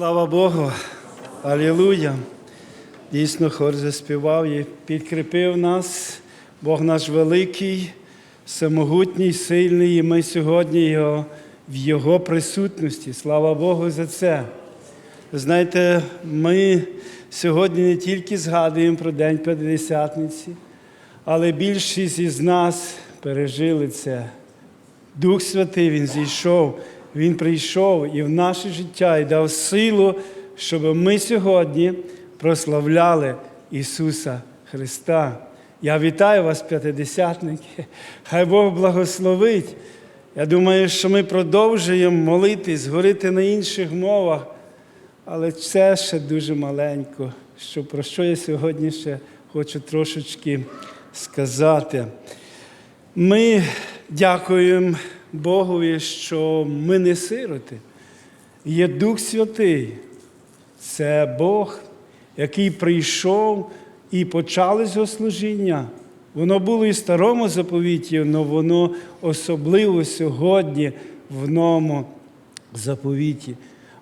Слава Богу! Алілуя! Дійсно, хор заспівав і підкріпив нас. Бог наш великий, самогутній, сильний, і ми сьогодні його, в Його присутності. Слава Богу за це. Знаєте, ми сьогодні не тільки згадуємо про День П'ятдесятниці, але більшість із нас пережили це. Дух Святий Він зійшов, Він прийшов і в наше життя і дав силу, щоб ми сьогодні прославляли Ісуса Христа. Я вітаю вас, п'ятидесятники. Хай Бог благословить. Я думаю, що ми продовжуємо молитись, говорити на інших мовах, але це ще дуже маленько, що, про що я сьогодні ще хочу трошечки сказати. Ми дякуємо Богові, що ми не сироти. Є Дух Святий. Це Бог, який прийшов і почали його служіння. Воно було і в старому заповіті, але воно особливо сьогодні в новому заповіті.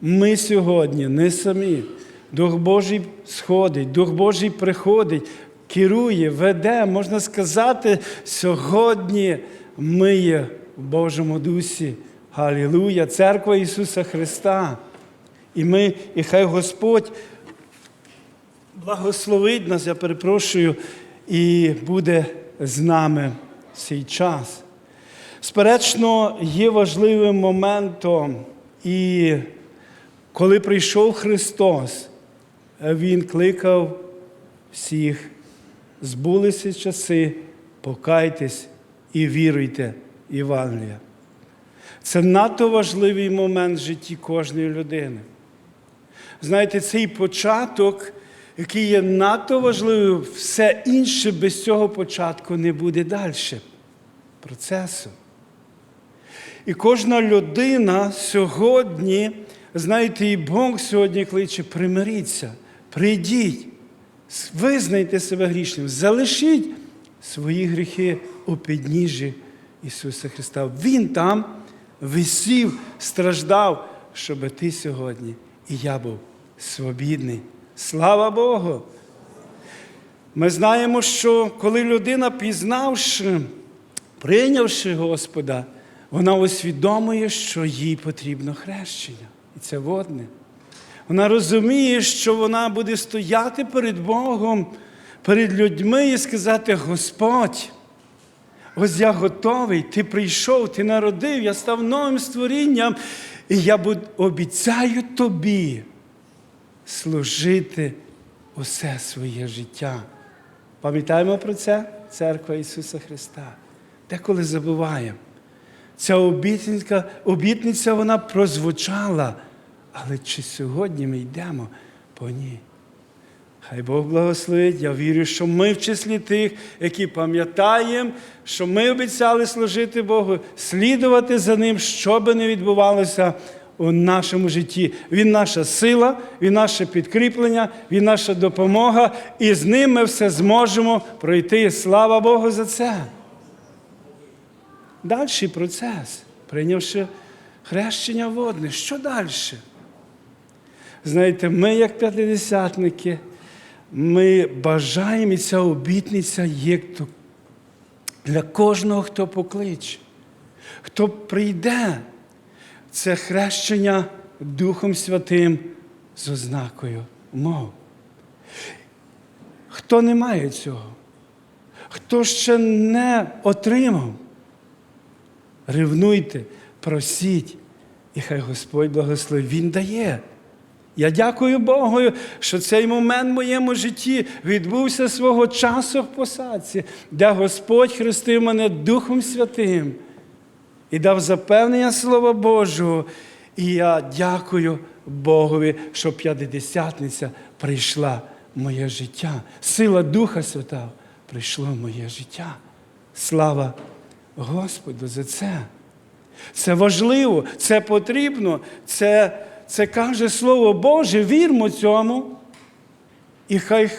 Ми сьогодні не самі. Дух Божий сходить, Дух Божий приходить, керує, веде, можна сказати, сьогодні ми є в Божому Дусі. Галілуя! Церква Ісуса Христа. І ми, і хай Господь благословить нас, я перепрошую, і буде з нами в цей час. Сперечно, є важливим моментом, і коли прийшов Христос, Він кликав всіх, збулися часи, покайтесь і віруйте Євангелія. Це надто важливий момент в житті кожної людини. Знаєте, цей початок, який є надто важливим, все інше без цього початку не буде далі процесу. І кожна людина сьогодні, знаєте, і Бог сьогодні кличе, примиріться, прийдіть, визнайте себе грішним, залишіть свої гріхи у підніжжі Ісуса Христа. Він там висів, страждав, щоб ти сьогодні і я був свобідний. Слава Богу! Ми знаємо, що коли людина, пізнавши, прийнявши Господа, вона усвідомує, що їй потрібно хрещення. І це водне. Вона розуміє, що вона буде стояти перед Богом, перед людьми і сказати: Господь, ось я готовий, ти прийшов, ти народив, я став новим створінням, і я обіцяю тобі служити усе своє життя. Пам'ятаємо про це, Церква Ісуса Христа. Деколи забуваємо. Ця обітниця, обітниця вона прозвучала. Але чи сьогодні ми йдемо по ній? Хай Бог благословить. Я вірю, що ми в числі тих, які пам'ятаємо, що ми обіцяли служити Богу, слідувати за Ним, що би не відбувалося у нашому житті. Він наша сила, Він наше підкріплення, Він наша допомога, і з ним ми все зможемо пройти. Слава Богу за це. Дальший процес, прийнявши хрещення водне, що далі? Знаєте, ми, як п'ятидесятники, ми бажаємо і ця обітниця є для кожного, хто покличе, хто прийде. Це хрещення Духом Святим з ознакою мов. Хто не має цього, хто ще не отримав, ревнуйте, просіть, і хай Господь благословить. Він дає. Я дякую Богу, що цей момент в моєму житті відбувся свого часу в посадці, де Господь хрестив мене Духом Святим і дав запевнення Слова Божого. І я дякую Богові, що п'ятидесятниця прийшла в моє життя. Сила Духа Святого прийшла в моє життя. Слава Господу за це. Це важливо, це потрібно, це, це каже Слово Боже, вірмо цьому. І хай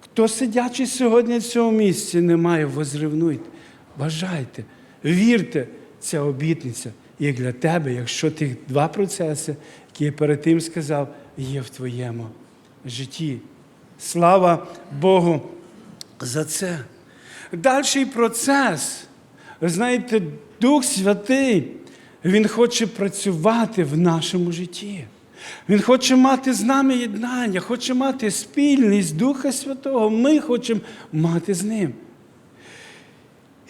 хто сидячий сьогодні в цьому місці не має, возревнуйте, бажайте, вірте ця обітниця як для тебе, якщо тих два процеси, які я перед тим сказав, є в твоєму житті. Слава Богу за це. Дальший процес. Знаєте, Дух Святий, Він хоче працювати в нашому житті. Він хоче мати з нами єднання, хоче мати спільність Духа Святого. Ми хочемо мати з ним.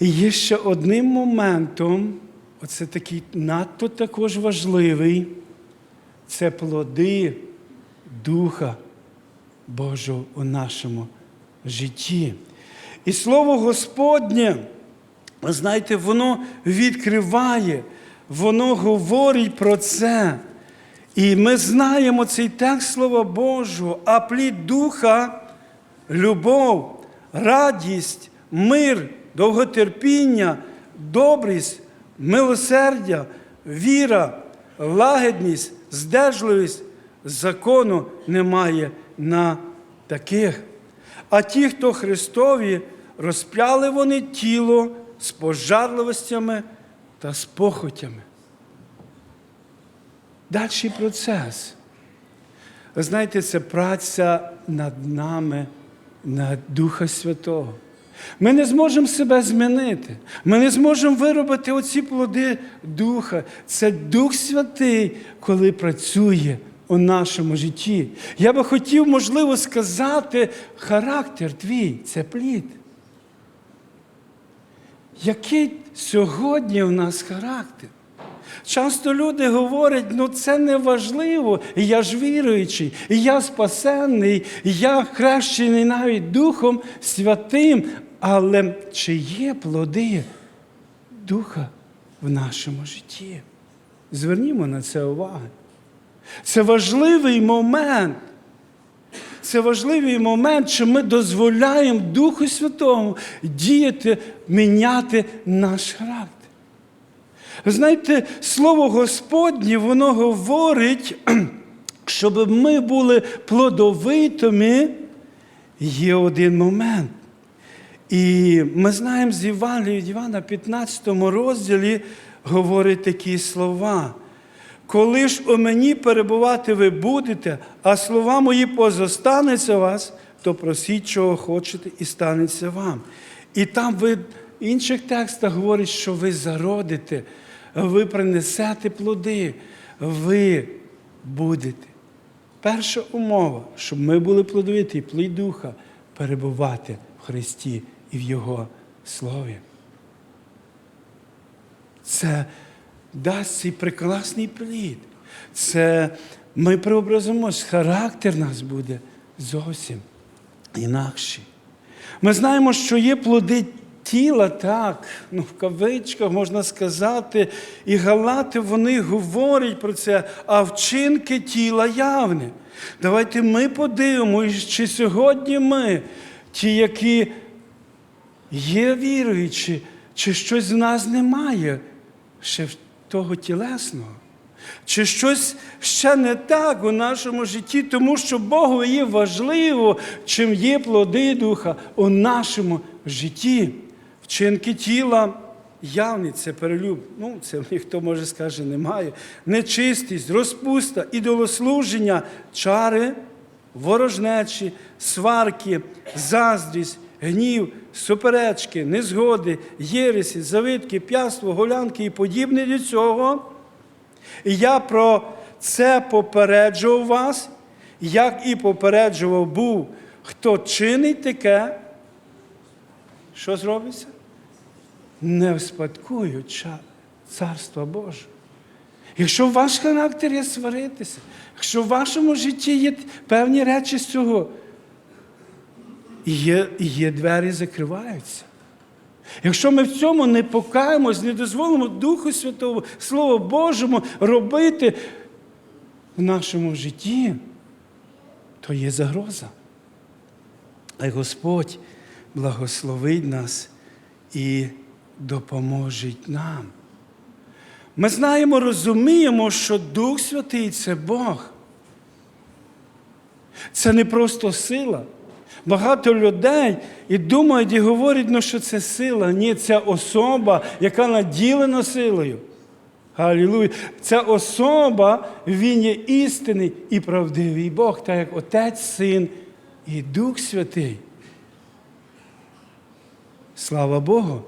І є ще одним моментом, оце такий надто також важливий, це плоди Духа Божого у нашому житті. І Слово Господнє, знаєте, воно відкриває, воно говорить про це. І ми знаємо цей текст Слова Божого, а плід Духа, любов, радість, мир, довготерпіння, добрість, милосердя, віра, лагідність, здержливість, закону немає на таких. А ті, хто Христові, розп'яли вони тіло з пожарливостями та з похотями. Дальший процес. Ви знаєте, це праця над нами, над Духа Святого. Ми не зможемо себе змінити. Ми не зможемо виробити оці плоди Духа. Це Дух Святий, коли працює у нашому житті. Я би хотів, можливо, сказати, характер твій це плід. Який сьогодні в нас характер? Часто люди говорять, ну це не важливо, я ж віруючий, я спасенний, я хрещений навіть Духом Святим. Але чи є плоди Духа в нашому житті? Звернімо на це увагу. Це важливий момент. Це важливий момент, що ми дозволяємо Духу Святому діяти, міняти наш характер. Знаєте, Слово Господнє, воно говорить, щоб ми були плодовитими, є один момент. І ми знаємо з Євангелія від Івана, 15 розділі говорить такі слова. Коли ж у мені перебувати ви будете, а слова мої позостанеться вас, то просіть, чого хочете, і станеться вам. І там ви в інших текстах говорить, що ви зародите, ви принесете плоди, ви будете. Перша умова, щоб ми були плодовиті, плід духа, перебувати в Христі і в Його Слові. Це дасть цей прекрасний плід. Це ми преобразимось, характер нас буде зовсім інакший. Ми знаємо, що є плоди тіла, так, ну в кавичках можна сказати, і галати вони говорять про це, а вчинки тіла явне. Давайте ми подивимося, чи сьогодні ми, ті, які є віруючі, чи щось в нас немає ще того тілесного. Чи щось ще не так у нашому житті, тому що Богу є важливо, чим є плоди Духа у нашому житті. Вчинки тіла явні, це перелюб. Ну, це ніхто може скаже, немає. Нечистість, розпуста, ідолослуження, чари, ворожнечі, сварки, заздрість, гнів, суперечки, незгоди, єресі, завидки, п'яство, голянки і подібне до цього. І я про це попереджував вас, як і попереджував був, хто чинить таке, що зробиться? Не вспадкують Царства Боже. Якщо ваш характер є сваритися, якщо в вашому житті є певні речі з цього, є, є двері закриваються. Якщо ми в цьому не покаємось, не дозволимо Духу Святому, Слову Божому робити в нашому житті, то є загроза. А Господь благословить нас і допоможе нам. Ми знаємо, розуміємо, що Дух Святий це Бог. Це не просто сила. Багато людей і думають, і говорять, ну, що це сила. Ні, це особа, яка наділена силою. Галілуя. Ця особа, він є істинний і правдивий Бог, так як Отець, Син і Дух Святий. Слава Богу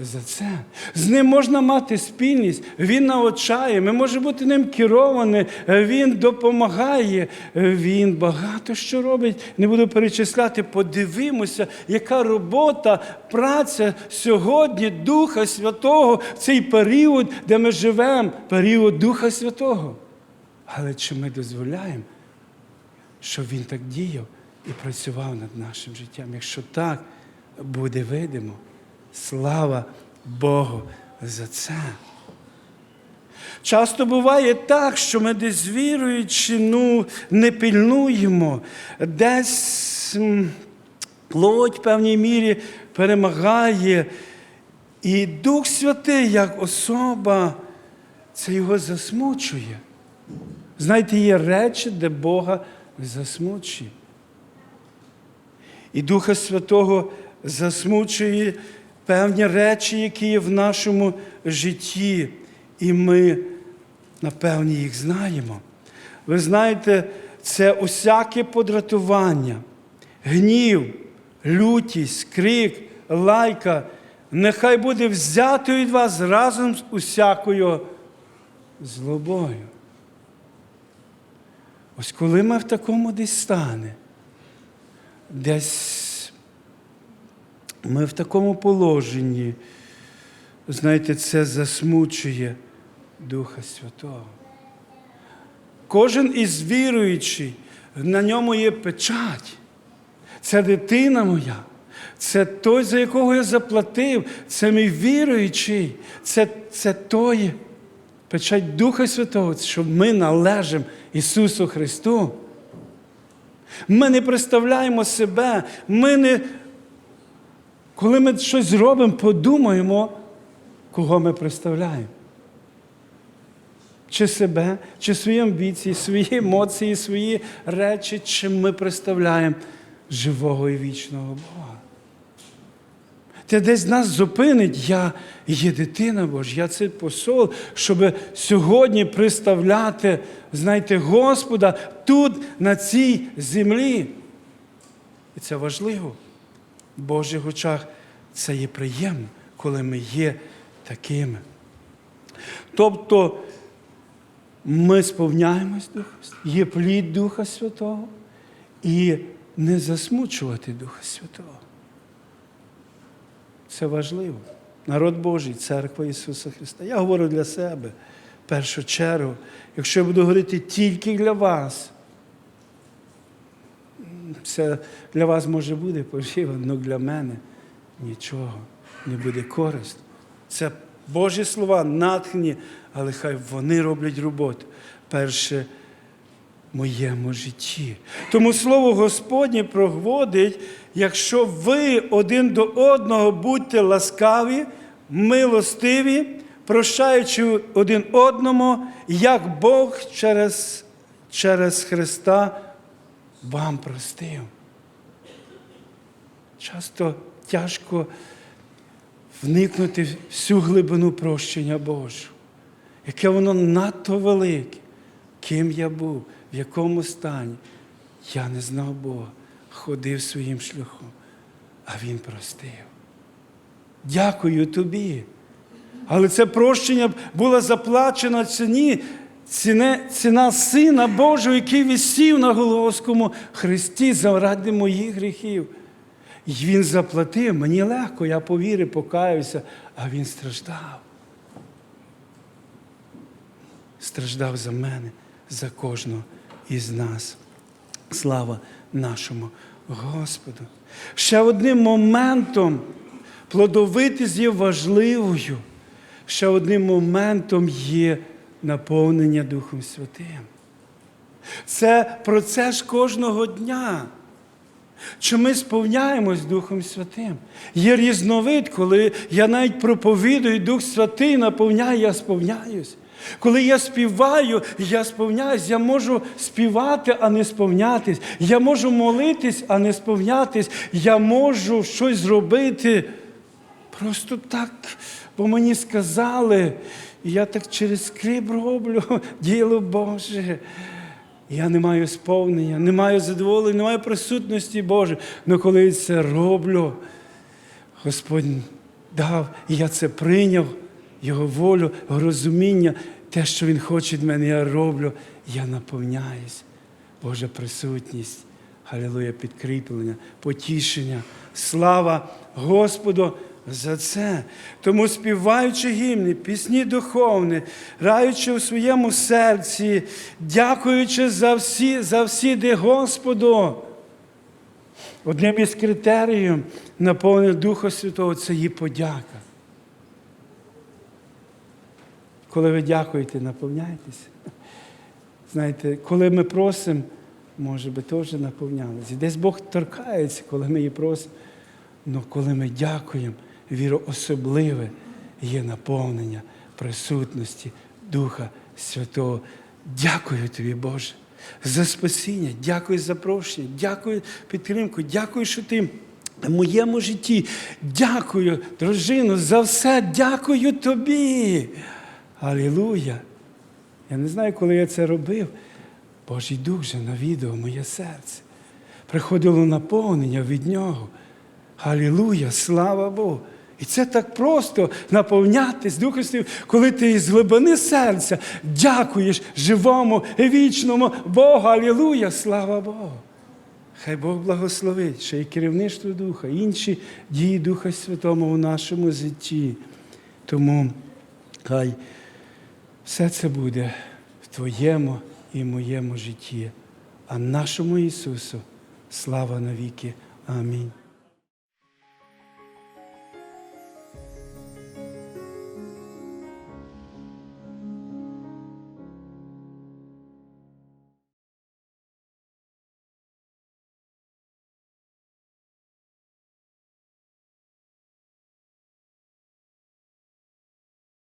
за це. З ним можна мати спільність, він навчає, ми можемо бути ним керовані, він допомагає, він багато що робить. Не буду перечисляти, подивимося, яка робота, праця сьогодні Духа Святого в цей період, де ми живемо, період Духа Святого. Але чи ми дозволяємо, щоб він так діяв і працював над нашим життям? Якщо так, буде видимо. Слава Богу за це. Часто буває так, що ми десь віруючи, ну, не пильнуємо, десь плоть в певній мірі перемагає. І Дух Святий, як особа, це його засмучує. Знаєте, є речі, де Бога засмучує. І Духа Святого засмучує певні речі, які є в нашому житті, і ми, напевне, їх знаємо. Ви знаєте, це усяке подратування, гнів, лютість, крик, лайка, нехай буде взято від вас разом з усякою злобою. Ось коли ми в такому десь стані, десь ми в такому положенні, знаєте, це засмучує Духа Святого. Кожен із віруючий, на ньому є печать. Це дитина моя, це той, за якого я заплатив, це мій віруючий, це, це той печать Духа Святого, щоб ми належимо Ісусу Христу. Ми не представляємо себе, ми не, коли ми щось зробимо, подумаємо, кого ми представляємо. Чи себе, чи свої амбіції, свої емоції, свої речі, чи ми представляємо живого і вічного Бога. Те десь нас зупинить, я є дитина Божа, я цей посол, щоб сьогодні представляти, знаєте, Господа тут, на цій землі. І це важливо. В Божих очах це є приємно, коли ми є такими. Тобто ми сповняємось Духа, є плід Духа Святого і не засмучувати Духа Святого. Це важливо. Народ Божий, церква Ісуса Христа. Я говорю для себе в першу чергу. Якщо я буду говорити тільки для вас, це для вас може буде поживо, але для мене нічого не буде корисно. Це Божі слова натхнені, але хай вони роблять роботу. Перше моєму житті. Тому слово Господнє проводить, якщо ви один до одного будьте ласкаві, милостиві, прощаючи один одному, як Бог через, через Христа вам простив. Часто тяжко вникнути всю глибину прощення Божого, яке воно надто велике, ким я був, в якому стані. Я не знав Бога, ходив своїм шляхом, а Він простив. Дякую тобі. Але це прощення було заплачено ціні, ціна, ціна Сина Божого, який висів на Голгофському хресті заради моїх гріхів. І він заплатив, мені легко, я повірив, покаюся, а він страждав. Страждав за мене, за кожного із нас. Слава нашому Господу. Ще одним моментом плодовитість є важливою. Ще одним моментом є наповнення Духом Святим. Це процес кожного дня. Чи ми сповняємось Духом Святим? Є різновид, коли я навіть проповідую Дух Святий наповняє, я сповняюсь. Коли я співаю, я сповняюсь, я можу співати, а не сповнятись. Я можу молитись, а не сповнятись. Я можу щось зробити. Просто так, бо мені сказали, І я так через скрип роблю діло Боже. Я не маю сповнення, не маю задоволення, не маю присутності Божої. Але коли я це роблю, Господь дав, і я це прийняв, Його волю, розуміння, те, що Він хоче від мене, я роблю, я наповняюсь. Божа присутність, Галилуя, підкріплення, потішення, слава Господу за це. Тому співаючи гімни, пісні духовні, граючи у своєму серці, дякуючи за всі, за всіди Господу. Одним із критеріїв наповнення Духа Святого це є подяка. Коли ви дякуєте, наповняєтеся. Знаєте, коли ми просимо, може би теж наповнялися. Десь Бог торкається, коли ми її просимо. Але коли ми дякуємо, віро особливе є наповнення присутності Духа Святого. Дякую тобі, Боже, за спасіння, дякую за прощення, дякую підтримку, дякую, що ти в моєму житті. Дякую, дружину, за все, дякую тобі. Алілуя! Я не знаю, коли я це робив. Божий Дух вже навідав моє серце. Приходило наповнення від нього. Алілуя, слава Богу. І це так просто наповнятись Духом Святим, коли ти із глибини серця дякуєш живому і вічному Богу. Алілуя, слава Богу. Хай Бог благословить, ще й керівництво Духа, інші дії Духа Святого у нашому житті. Тому хай все це буде в Твоєму і моєму житті, а нашому Ісусу слава навіки. Амінь.